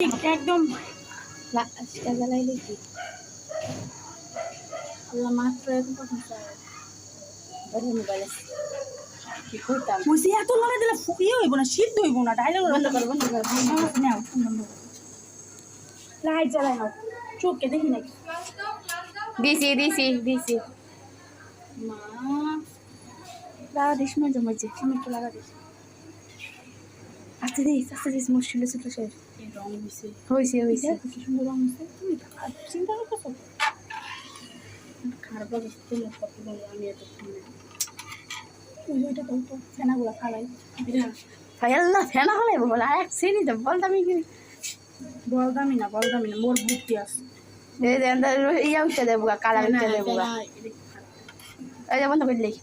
একদম। আজকাল জ্বালাইলে কি আল্লাহ এখন কখন চায় বড় মোবাইল আছে এত লড়ে দিলে ইয়ে হইব না সিদ্ধ হইব না ডাইলের বন্ধ করো বন্ধ করো নাও করো। লাইট জ্বালাই নাও। চোখকে দেখি নাকি দিছি দিছি দিছি। মা লাগা দিস মাঝে মাঝে আমি একটু লাগা দিস। আস্তে দিস আস্তে দিস মুশকিল ছিল শেষ। হয়েছে হয়েছে কি সুন্দর রং দিছে তুমি চিন্তা করতেছো। খারাপ লাগে তোমার কত বলে আমি এত ওইটা তো তো ফেনাগুলো ফালাই। বিরাট ফেনা হলে বল আর এক শ্রেণি তো বলতাম কি? বল দামি না বল দামি না মোর বুদ্ধি আছে। ইয়া উঠতে দেবো কালা উঠতে দেবো এই বন্ধ করে লিখি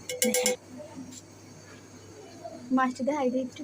মাছটা দেখাই দে একটু।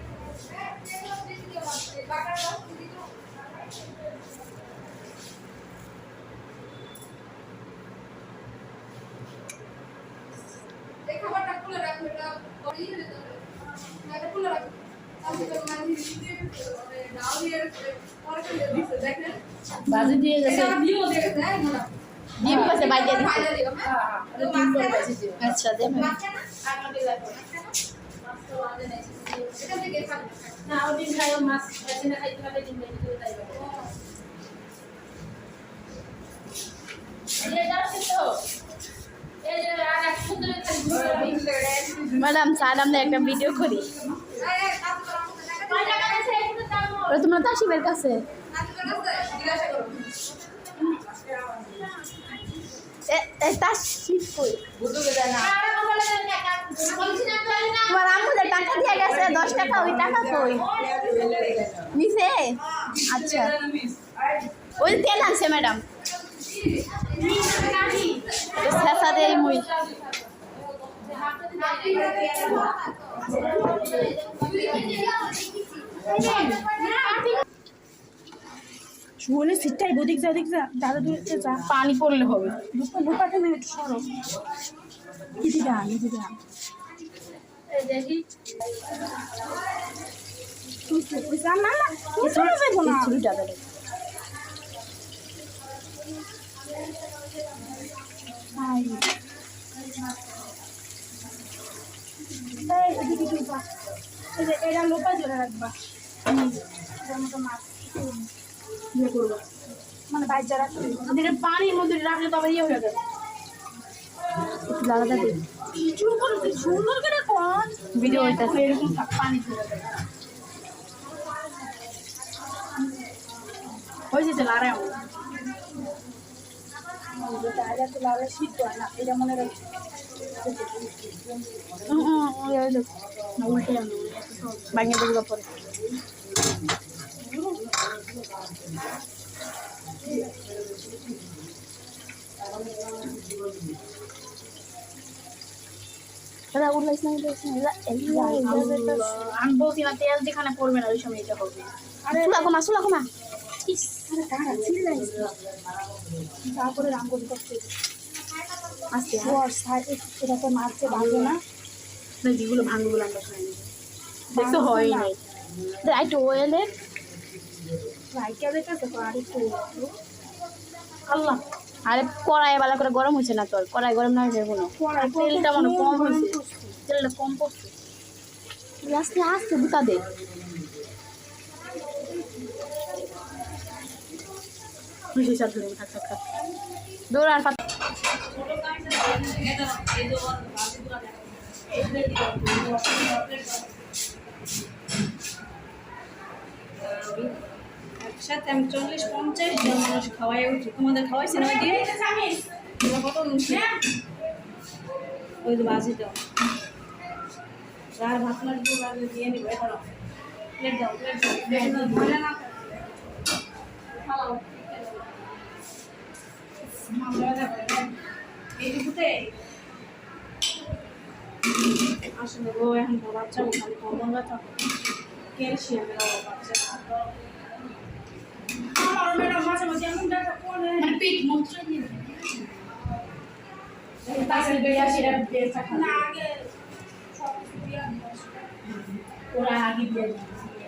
বাজু দিয়ে গেছে ডিম পাশে বাইরে হ্যাঁ হ্যাঁ আচ্ছা দে মাছ না খাই মাছ খাইতে ডিম তাই ম্যাডাম স্যার আমরা একটা ভিডিও করি ওরা তোমরা তাসিবের কাছে। তোমার আম্মুদের টাকা দিয়ে গেছে, দশ টাকা, ওই টাকা কই? নিছে? আচ্ছা। ওই তেল আনছে, ম্যাডাম। শুনে সিটটাই বদিক যা দিক যা দাদা দূরে যা। পানি পড়লে হবে। লুপা লুপাটা মিনিট সরো। দিদি গান দিদি গান না না না কিছু যাব না ছুরিটা দেবে আই। এই, এদিকে তুই পা। এই যে, এরা লোপা জোরে রাখবা মতো মাছ ইয়ে করবা মানে বাইজা রাখতে এটা পানির মধ্যে রাখলে তবে ইয়ে হয়ে যাবে করে তুই সুন্দর করে কর ভিডিও হইতাছে। এরকম পানি ঝরে যাবে হয়েছে তো লাড়াই যেটা আগে তো লালে সিদ্ধ হয় না এটা মনে রাখছি না উল্টে আনো ভাঙে দেখব পরে দাদা উল্লাইস না উল্লাইস না এলা এলা এলা আমি বলছি না তেল যেখানে পড়বে না ওই সময় এটা হবে আরে সুলা কমা সুলা কমা ইস, আরে দাঁড়া চিল্লাইস না। তারপরে রাঙ্গলি করতে আস্তে সাইডে এটাকে মারছে ভাঙবে না। যেগুলো ভাঙগুলো আমরা খাই দেখতে হয় নাই। একটু ওয়েলের রাইকা দেখাচ্ছে তো আর একটু আল্লাহ। আরে কড়াই ভালো করে গরম হয়েছে না তোর? কড়াই গরম না হয়েছে কোনো তেলটা মনে কম হয়েছে। তেলটা কম পড়ছে আস্তে আস্তে দুটা দে। বেশি চাপ ধরে থাক থাক থাক। দৌড় আর পাতা একসাথে আমি চল্লিশ পঞ্চাশ জন মানুষ খাওয়াই উঠি। তোমাদের খাওয়াইছে না? দিন তোমরা কত ওই তো বাজি দাও। আর ভাত লাগবে দিয়ে নিবো এখন। প্লেট দাও প্লেট দাও। ধরে না খাও এইটুকুতে আসলে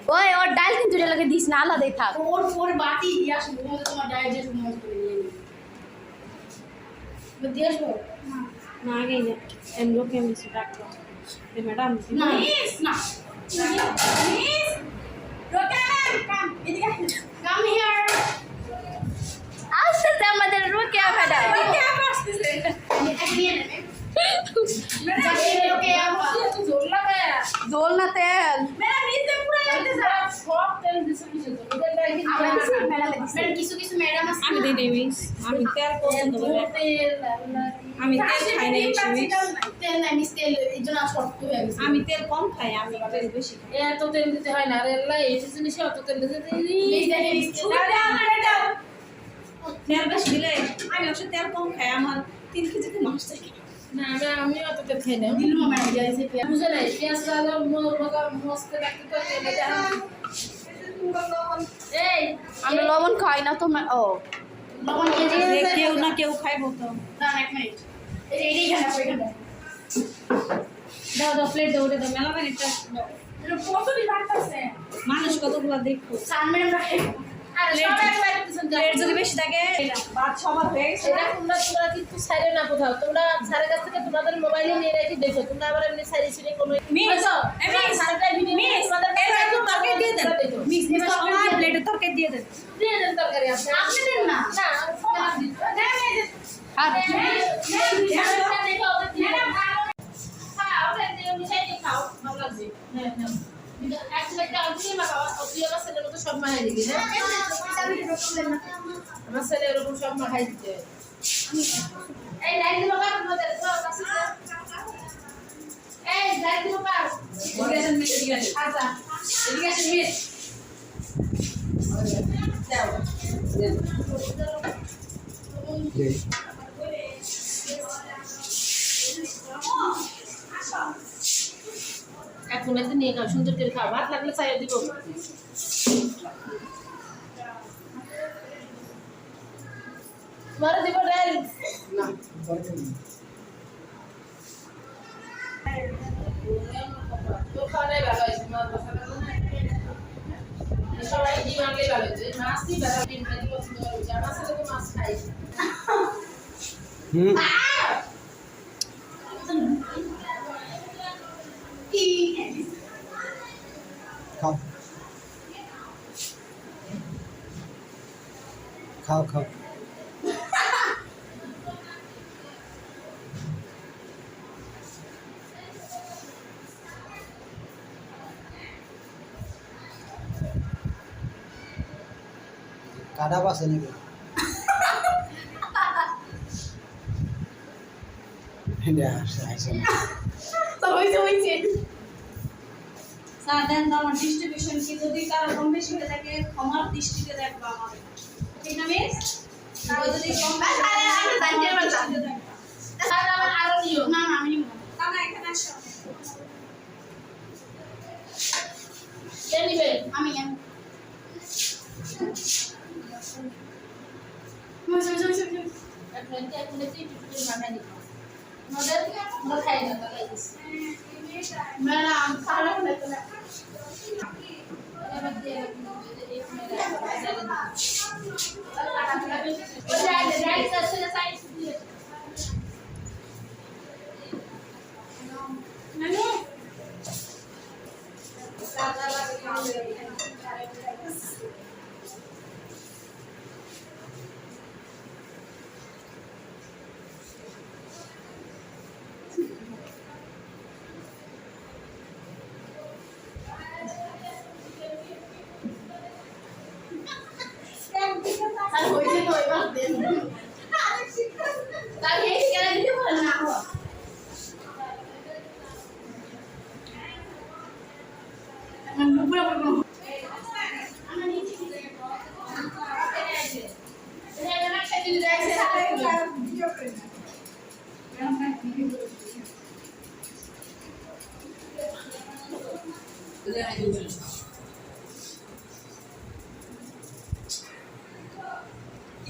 ওই, ওর ডাল কিন্তু এটাকে দিস না, আলাদাই থাক। ওর ওর বাটি দিয়ে আসব তোমার ডায়েট মনে করে নিয়ে নিই দিয়ে আসব না না আগেই না আমি তেল কম খাই আমি তেল বেশি খাই। এত তেল দিতে হয় না রে এই জিনিসে অত তেল দিতে তেল বেশি দিলে আমি অবশ্য তেল কম খাই আমার তিন কেজিতে মাছ থাকে। না আমি আমি অত তেল খাই না। দিল মামা যাইছে বুঝে নাই পেঁয়াজ লাগাও মজা রাখতে তো এই আমরা লবণ খাই না তো ও। লবণ কেউ না কেউ খাইবো তো। না এক মিনিট। দাও দাও প্লেট দাও ওটা দাও এটা মানুষ কতগুলো দেখব। প্লেট যদি বেশি থাকে হয়ে তোমরা তোমরা কিন্তু ছাড়ে না কোথাও তোমরা স্যারের কাছ থেকে তোমাদের মোবাইলে নিয়ে রেখে দেখো তোমরা আবার এমনি সারি সিরে কোনো প্লেটে তরকারি দিয়ে দেন দিয়ে দেন তরকারি আপনি আপনি দেন না। না সব মাখাই দিবি না আমার ছেলে এরকম সব মাখাই দিতে এই লাইট দিব কার মধ্যে এই লাইট দিব কার এদিকে আসেন মিস এদিকে আসেন আচ্ছা এদিকে আসেন মিস দাও একদিন নিয়ে খাও সুন্দর করে খাও। ভাত লাগলে দিব। তোমার দিব ডাল। ভালো হয়েছে মাছ সবাই ডিম আনলেই ভালো হয়েছে। মাছই ভালো ডিম পছন্দ করেছে আমার ছেলে তো মাছ খাই খাও। খাও খাও। কাটা পাশে নাকি? এটা আসে আসে না। তো হইছে হইছে। স্যার দেন আমার ডিস্ট্রিবিউশন কি যদি কারও কম বেশি হয়ে থাকে ক্ষমার দৃষ্টিতে দেখব আমার ঠিক না মিস? কারও যদি কম আমার আরও নিও। না না আমি না। না এখানে আসো। আমি আমি হইছে হইছে হইছে হইছে। এখন এখন একটু একটু মাখাই দিব মজার আমরা খাই না তাহলে ম্যাডাম সারা দেখতে না এবার দিয়ে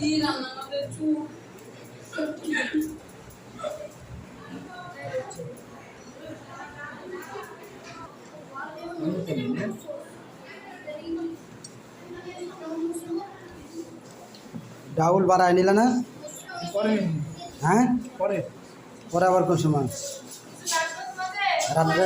তিন আমাদের চুল ডাউল বাড়ায় নিলে না? হ্যাঁ? পরে। পরে আবার কোন সময়? রাত্রে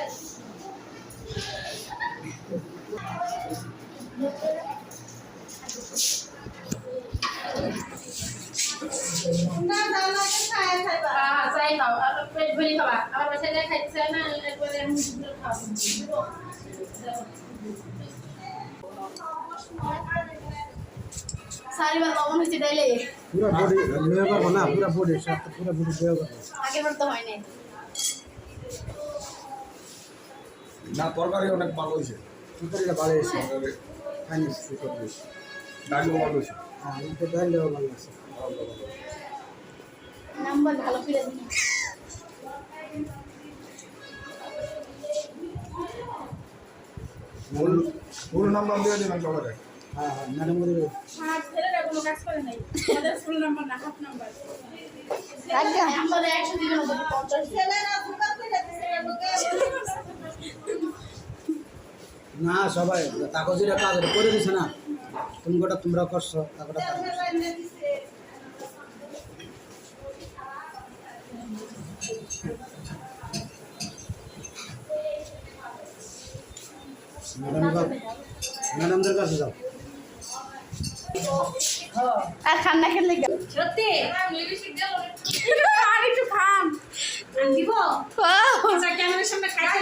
হয়েছে পুরো বডি করব না পুরো বডি সব পুরো বডি লয়ে করব আগের বার তো হয় নাই। না তরকারি অনেক ভালো হয়েছে। সুপারিটা ভালো এসে খাইনি সুপারি। ডালিও ভালো হয়েছে। হ্যাঁ এটা ভালো আছে। নাম্বার ভালো করে দিন। ফুল ফুল নাম্বার দিয়ে দিবেন সবাই হ্যাঁ হ্যাঁ ম্যাডাম বলি না, সবাই তাকে যেটা কাজ করে দিছে না। তুমি গোটা তোমরা করছ তাকে ম্যাডাম ম্যাডামদের কাছে যাও। আর খান্না খেলে সত্যি? দিয়ে আর একটু খান আমি দিব? ক্যামেরার সামনে খাইতে